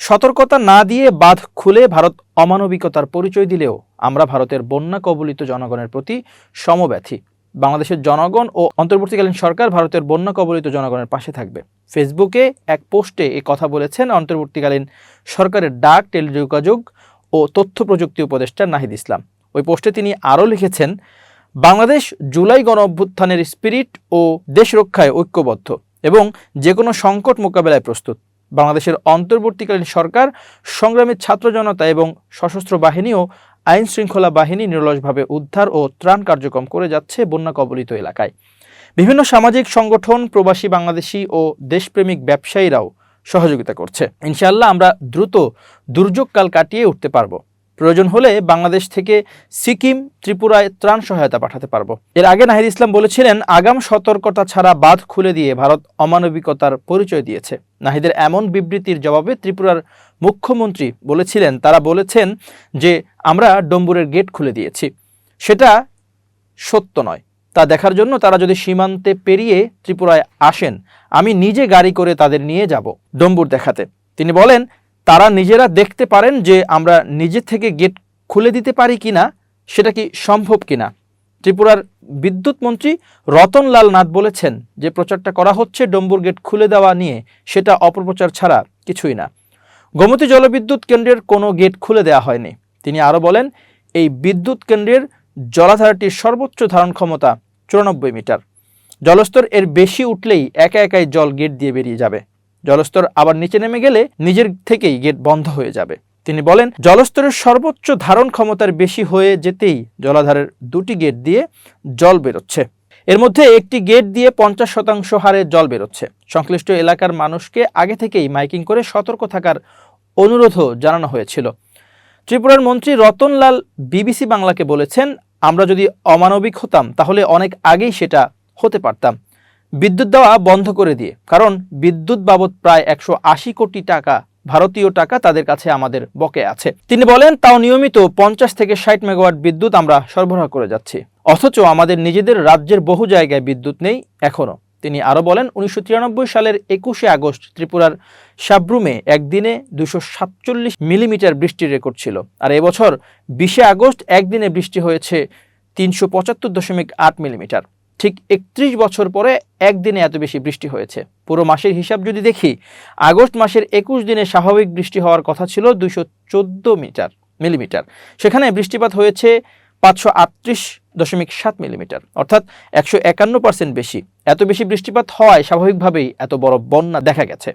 সতর্কতা না দিয়ে বাঁধ খুলে ভারত অমানবিকতার পরিচয় দিলেও আমরা ভারতের বন্যা কবলিত জনগণের প্রতি সমব্যথী। বাংলাদেশের জনগণ ও অন্তর্বর্তীকালীন সরকার ভারতের বন্যা কবলিত জনগণের পাশে থাকবে। ফেসবুকে এক পোস্টে এ কথা বলেছেন অন্তর্বর্তীকালীন সরকারের ডাক, টেলিযোগাযোগ ও তথ্য প্রযুক্তি উপদেষ্টা নাহিদ ইসলাম। ওই পোস্টে তিনি আরও লিখেছেন, বাংলাদেশ জুলাই গণ অভ্যুত্থানের স্পিরিট ও দেশ রক্ষায় ঐক্যবদ্ধ এবং যে কোনো সংকট মোকাবেলায় প্রস্তুত। বাংলাদেশের অন্তর্বর্তীকালীন সরকার, সংগ্রামী ছাত্র জনতা এবং সশস্ত্র বাহিনী ও আইন শৃঙ্খলা বাহিনী নিরলসভাবে উদ্ধার ও ত্রাণ কার্যক্রম করে যাচ্ছে বন্যা কবলিত এলাকায়। বিভিন্ন সামাজিক সংগঠন, প্রবাসী বাংলাদেশি ও দেশপ্রেমিক ব্যবসায়ীরাও সহযোগিতা করছে। ইনশাআল্লাহ আমরা দ্রুত দুর্যোগকাল কাটিয়ে উঠতে পারব। প্রয়োজন হলে বাংলাদেশ থেকে সিকিম, ত্রিপুরায় ত্রাণ সহায়তা পাঠাতে পারব। এর আগে নাহিদ ইসলাম বলেছিলেন, আগাম সতর্কতা ছাড়া বাঁধ খুলে দিয়ে ভারত অমানবিকতার পরিচয় দিয়েছে। নাহিদের এমন বিবৃতির জবাবে ত্রিপুরার মুখ্যমন্ত্রী বলেছিলেন, তারা বলেছেন যে, আমরা ডম্বুরের গেট খুলে দিয়েছি। সেটা সত্য নয়। তা দেখার জন্য তারা যদি সীমান্তে পেরিয়ে ত্রিপুরায় আসেন, আমি নিজে গাড়ি করে তাদের নিয়ে যাব ডম্বুর দেখাতে। তিনি বলেন তারা নিজেরা দেখতে পারেন যে আমরা নিজে থেকে গেট খুলে দিতে পারি কিনা, সেটা কি সম্ভব কিনা। ত্রিপুরার বিদ্যুৎ মন্ত্রী রতনলাল নাথ বলেছেন যে প্রচারটা করা হচ্ছে ডম্বুর গেট খুলে দেওয়া নিয়ে, সেটা অপপ্রচার ছাড়া কিছুই না। গোমতী জলবিদ্যুৎ কেন্দ্রের কোনো গেট খুলে দেওয়া হয়নি। তিনি আরও বলেন, এই বিদ্যুৎ কেন্দ্রের জলাধারাটির সর্বোচ্চ ধারণ ক্ষমতা চুরানব্বই মিটার। জলস্তর এর বেশি উঠলেই একা একাই জল গেট দিয়ে বেরিয়ে যাবে। জলস্তর আবার নিচে নেমে গেলে নিজের থেকেই গেট বন্ধ হয়ে যাবে। তিনি বলেন, জলস্তরের সর্বোচ্চ ধারণ ক্ষমতার বেশি হয়ে যেতেই জলাধারের দুটি গেট দিয়ে জল বেরোচ্ছে। এর মধ্যে একটি গেট দিয়ে পঞ্চাশ শতাংশ হারে জল বেরোচ্ছে। সংশ্লিষ্ট এলাকার মানুষকে আগে থেকেই মাইকিং করে সতর্ক থাকার অনুরোধও জানানো হয়েছিল। ত্রিপুরার মন্ত্রী রতনলাল বিবিসি বাংলাকে বলেছেন, আমরা যদি অমানবিক হতাম, তাহলে অনেক আগেই সেটা হতে পারতাম। বিদ্যুৎ দেওয়া বন্ধ করে দিয়ে, কারণ বিদ্যুৎ বাবদ প্রায় একশো আশি কোটি টাকা ভারতীয় টাকা তাদের কাছে আমাদের বকে আছে। তিনি বলেন, তাও নিয়মিত পঞ্চাশ থেকে ষাট মেগাওয়াট বিদ্যুৎ আমরা সরবরাহ করে যাচ্ছি। অথচ আমাদের নিজেদের রাজ্যের বহু জায়গায় বিদ্যুৎ নেই এখনও তিনি আরও বলেন, উনিশশো তিরানব্বই সালের একুশে আগস্ট ত্রিপুরার সাব্রুমে একদিনে দুশো সাতচল্লিশ মিলিমিটার বৃষ্টির রেকর্ড ছিল। আর এবছর বিশে আগস্ট একদিনে বৃষ্টি হয়েছে তিনশো পঁচাত্তর দশমিক আট মিলিমিটার। ঠিক একত্রিশ বছর পরে একদিনে এত বেশি বৃষ্টি হয়েছে। পুরো মাসের হিসাব যদি দেখি, আগস্ট মাসের একুশ দিনে স্বাভাবিক বৃষ্টি হওয়ার কথা ছিল দুশো চোদ্দ মিটার, মিলিমিটার। সেখানে বৃষ্টিপাত হয়েছে পাঁচশো আটত্রিশ দশমিক সাত মিলিমিটার, অর্থাৎ একশো একান্ন পার্সেন্ট বেশি। এত বেশি বৃষ্টিপাত হওয়ায় স্বাভাবিকভাবেই এত বড় বন্যা দেখা গেছে।